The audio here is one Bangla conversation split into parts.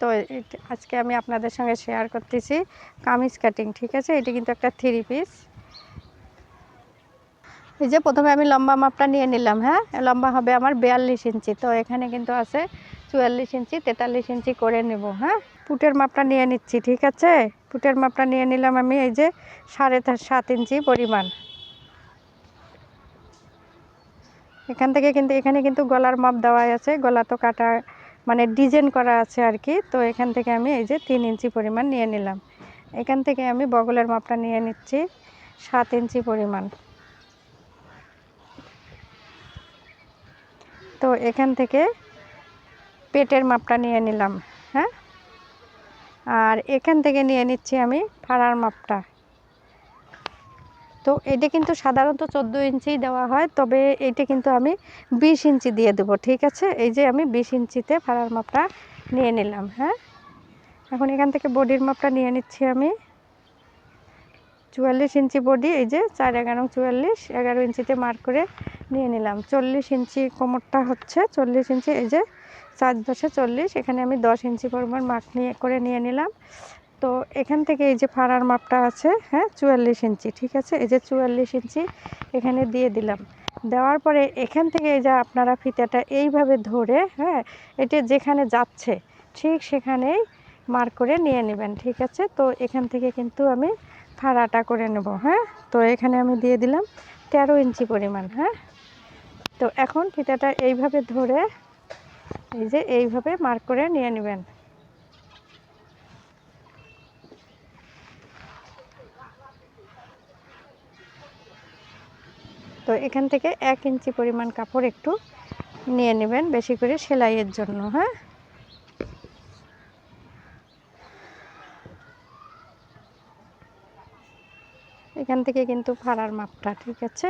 তো আজকে আমি আপনাদের সঙ্গে শেয়ার করতেছি কামিজ কাটিং ঠিক আছে? এটি কিন্তু একটা থ্রি পিস এই যে প্রথমে আমি লম্বা মাপটা নিয়ে নিলাম হ্যাঁ? লম্বা হবে আমার বিয়াল্লিশ ইঞ্চি, তো এখানে কিন্তু আছে চুয়াল্লিশ ইঞ্চি, তেতাল্লিশ ইঞ্চি করে নেব হ্যাঁ? পুটের মাপটা নিয়ে নিচ্ছি, ঠিক আছে? পুটের মাপটা নিয়ে নিলাম আমি এই যে সাড়ে সাত ইঞ্চি পরিমাণ। এখান থেকে কিন্তু, এখানে কিন্তু গলার মাপ দেওয়া আছে, গলা তো কাটা মানে ডিজাইন করা আছে আর কি তো এখান থেকে আমি এই যে তিন ইঞ্চি পরিমাণ নিয়ে নিলাম। এখান থেকে আমি বগলের মাপটা নিয়ে নিচ্ছি, সাত ইঞ্চি পরিমাণ। তো এখান থেকে পেটের মাপটা নিয়ে নিলাম হ্যাঁ? আর এখান থেকে নিয়ে নিচ্ছি আমি ফাড়ার মাপটা। তো এটা কিন্তু সাধারণত চোদ্দ ইঞ্চি দেওয়া হয়, তবে এটা কিন্তু আমি বিশ ইঞ্চি দিয়ে দেবো, ঠিক আছে? এই যে আমি বিশ ইঞ্চিতে ফাড়ার মাপটা নিয়ে নিলাম হ্যাঁ? এখন এখান থেকে বডির মাপটা নিয়ে নিচ্ছি আমি। চুয়াল্লিশ ইঞ্চি বডি, এই যে চার এগারো চুয়াল্লিশ, এগারো ইঞ্চিতে মার্ক করে নিয়ে নিলাম। চল্লিশ ইঞ্চি কোমরটা হচ্ছে, চল্লিশ ইঞ্চি, এই যে চার দশে চল্লিশ, এখানে আমি দশ ইঞ্চি পরিমাণ মার্ক নিয়ে, করে নিয়ে নিলাম। তো এখান থেকে এই যে ফাড়ার মাপটা আছে হ্যাঁ চুয়াল্লিশ ইঞ্চি, ঠিক আছে? এই যে চুয়াল্লিশ ইঞ্চি এখানে দিয়ে দিলাম। দেওয়ার পরে এখান থেকে এই যে আপনারা ফিতাটা এইভাবে ধরে হ্যাঁ এটা যেখানে যাচ্ছে, ঠিক সেখানেই মার্ক করে নিয়ে নেবেন, ঠিক আছে? তো এখান থেকে কিন্তু আমি ফাড়াটা করে নেব হ্যাঁ? তো এখানে আমি দিয়ে দিলাম তেরো ইঞ্চি পরিমাণ হ্যাঁ? তো এখন ফিতাটা এইভাবে ধরে, এই যে এইভাবে মার্ক করে নিয়ে নেবেন। তো এখান থেকে এক ইঞ্চি পরিমাণ কাপড় একটু নিয়ে নেবেন বেশি করে সেলাইয়ের জন্য হ্যাঁ? এখান থেকে কিন্তু ফাড়ার মাপটা, ঠিক আছে?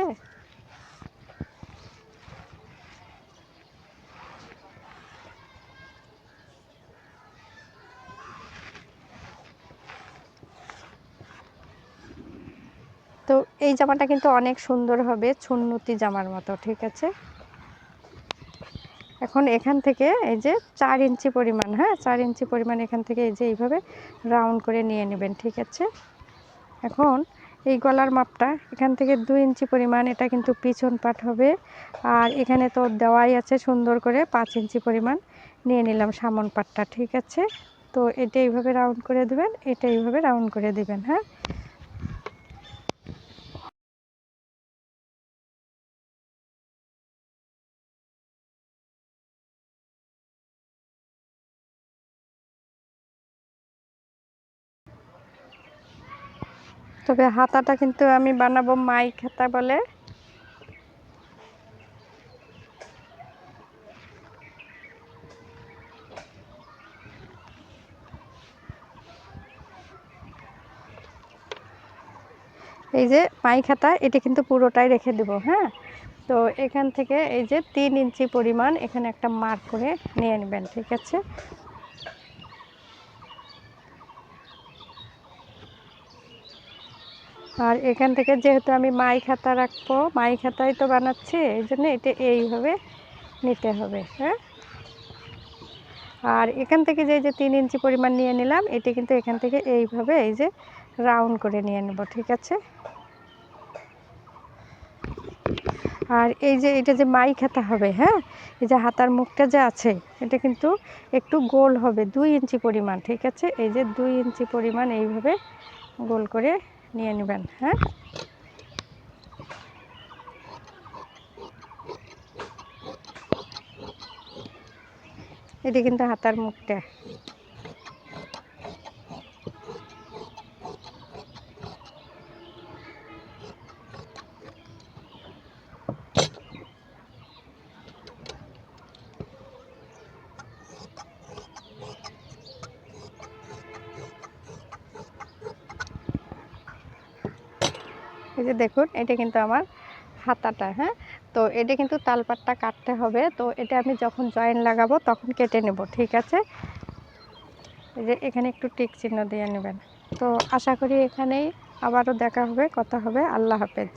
তো এই জামাটা কিন্তু অনেক সুন্দর হবে ছুন্নতি জামার মতো, ঠিক আছে? এখন এখান থেকে এই যে চার ইঞ্চি পরিমাণ হ্যাঁ? চার ইঞ্চি পরিমাণ এখান থেকে এই যে এইভাবে রাউন্ড করে নিয়ে নেবেন, ঠিক আছে? এখন এই গলার মাপটা, এখান থেকে দুই ইঞ্চি পরিমাণ, এটা কিন্তু পিছন পাট হবে। আর এখানে তো দেওয়াই আছে সুন্দর করে, পাঁচ ইঞ্চি পরিমাণ নিয়ে নিলাম সামন পাটটা, ঠিক আছে? তো এটা এইভাবে রাউন্ড করে দেবেন, এটা এইভাবে রাউন্ড করে দিবেন হ্যাঁ? তবে হাতাটা কিন্তু আমি বানাবো মাই খাতা বলে। এই যে মাই খাতা এটা কিন্তু পুরোটাই রেখে দেব হ্যাঁ? তো এখান থেকে এই যে তিন ইঞ্চি পরিমাণ এখানে একটা মার্ক করে নিয়ে নেবেন, ঠিক আছে? আর এখান থেকে যেহেতু আমি মাই খাতা রাখব, মাই খাতাই তো বানাচ্ছি, এই জন্য এটা এইভাবে নিতে হবে হ্যাঁ? আর এখান থেকে যে যে তিন ইঞ্চি পরিমাণ নিয়ে নিলাম, এটি কিন্তু এখান থেকে এইভাবে এই যে রাউন্ড করে নিয়ে নেব, ঠিক আছে? আর এই যে, এটা যে মাই খাতা হবে হ্যাঁ? এই যে হাতার মুখটা যে আছে, এটা কিন্তু একটু গোল হবে, দুই ইঞ্চি পরিমাণ, ঠিক আছে? এই যে দুই ইঞ্চি পরিমাণ এইভাবে গোল করে নিয়ে নেবেন হ্যাঁ? এটি কিন্তু হাতার মুখটা। এই যে দেখুন, এটা কিন্তু আমার হাতাটা হ্যাঁ? তো এটা কিন্তু তালপাটটা কাটতে হবে। তো এটা আমি যখন জয়েন লাগাবো তখন কেটে নেব, ঠিক আছে? এই যে এখানে একটু টিক চিহ্ন দিয়ে নেবেন। তো আশা করি এখানেই আবারও দেখা হবে, কথা হবে। আল্লাহ হাফেজ।